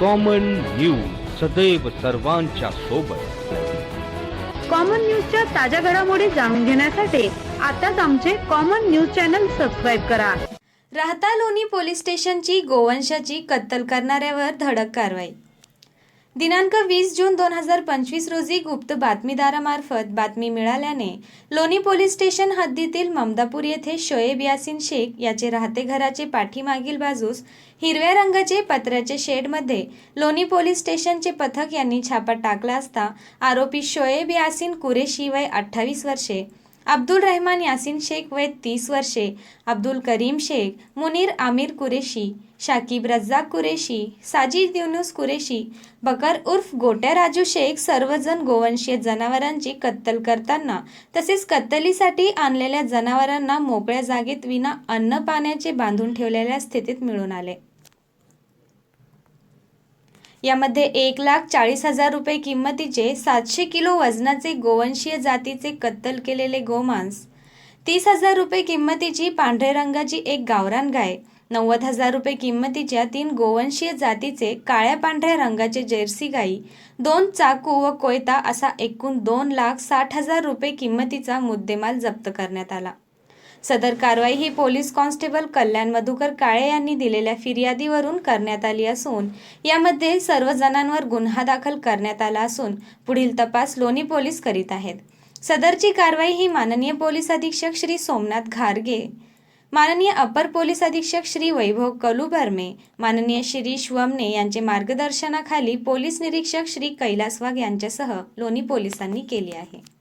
Common news सदैव सर्वांच्या सोबत. कॉमन न्यूजच्या ताज्या घडामोडी जाणून घेण्यासाठी आताच आमचे कॉमन न्यूज चॅनल सबस्क्राईब करा. राहता लोणी पोलीस स्टेशनची गोवंशाची कत्तल करणाऱ्यावर धडक कारवाई. दिनांक वीस जून दोन हजार पंचवीस रोजी गुप्त बातमीदारामार्फत बातमी मिळाल्याने लोणी पोलीस स्टेशन हद्दीतील ममदापूर येथे शोएब यासिन शेख याचे राहते घराचे पाठीमागील बाजूस हिरव्या रंगाचे पत्र्याचे शेडमध्ये लोणी पोलीस स्टेशनचे पथक यांनी छापा टाकला असता आरोपी शोएब यासिन कुरेशी वय अठ्ठावीस वर्षे. अब्दुल रहमान यासिन शेख वय तीस वर्षे अब्दुल करीम शेख मुनीर आमिर कुरेशी शाकिब रज्जाक कुरेशी साजिद युनुस कुरेशी बकर उर्फ गोट्या राजू शेख सर्वजण गोवंशीय जनावरांची कत्तल करताना तसेच कत्तलीसाठी आणलेल्या जनावरांना मोकळ्या जागेत विना अन्न पाण्याचे बांधून ठेवलेल्या स्थितीत मिळून आले. यामध्ये एक लाख चाळीस हजार रुपये किंमतीचे सातशे किलो वजनाचे गोवंशीय जातीचे कत्तल केलेले गोमांस. तीस हजार रुपये किंमतीची पांढरे रंगाची एक गावरान गाय नव्वद हजार रुपये किंमतीच्या तीन गोवंशीय जातीचे काळ्या पांढऱ्या रंगाचे जर्सी गाई दोन चाकू व कोयता असा एकूण दोन लाख साठ हजार रुपये किंमतीचा मुद्देमाल जप्त करण्यात आला. सदर कारवाई ही पोलीस कॉन्स्टेबल कल्याण मधुकर काळे यांनी दिलेल्या फिर्यादीवरून करण्यात आली असून यामध्ये सर्व जणांवर गुन्हा दाखल करण्यात आला असून पुढील तपास लोणी पोलीस करीत आहेत. सदरची कारवाई ही माननीय पोलीस अधीक्षक श्री सोमनाथ घारगे माननीय अपर पोलीस अधीक्षक श्री वैभव कलुबर्मे माननीय शिरीष वमने यांचे मार्गदर्शनाखाली पोलीस निरीक्षक श्री कैलास वाघ यांच्यासह लोणी पोलिसांनी केली आहे.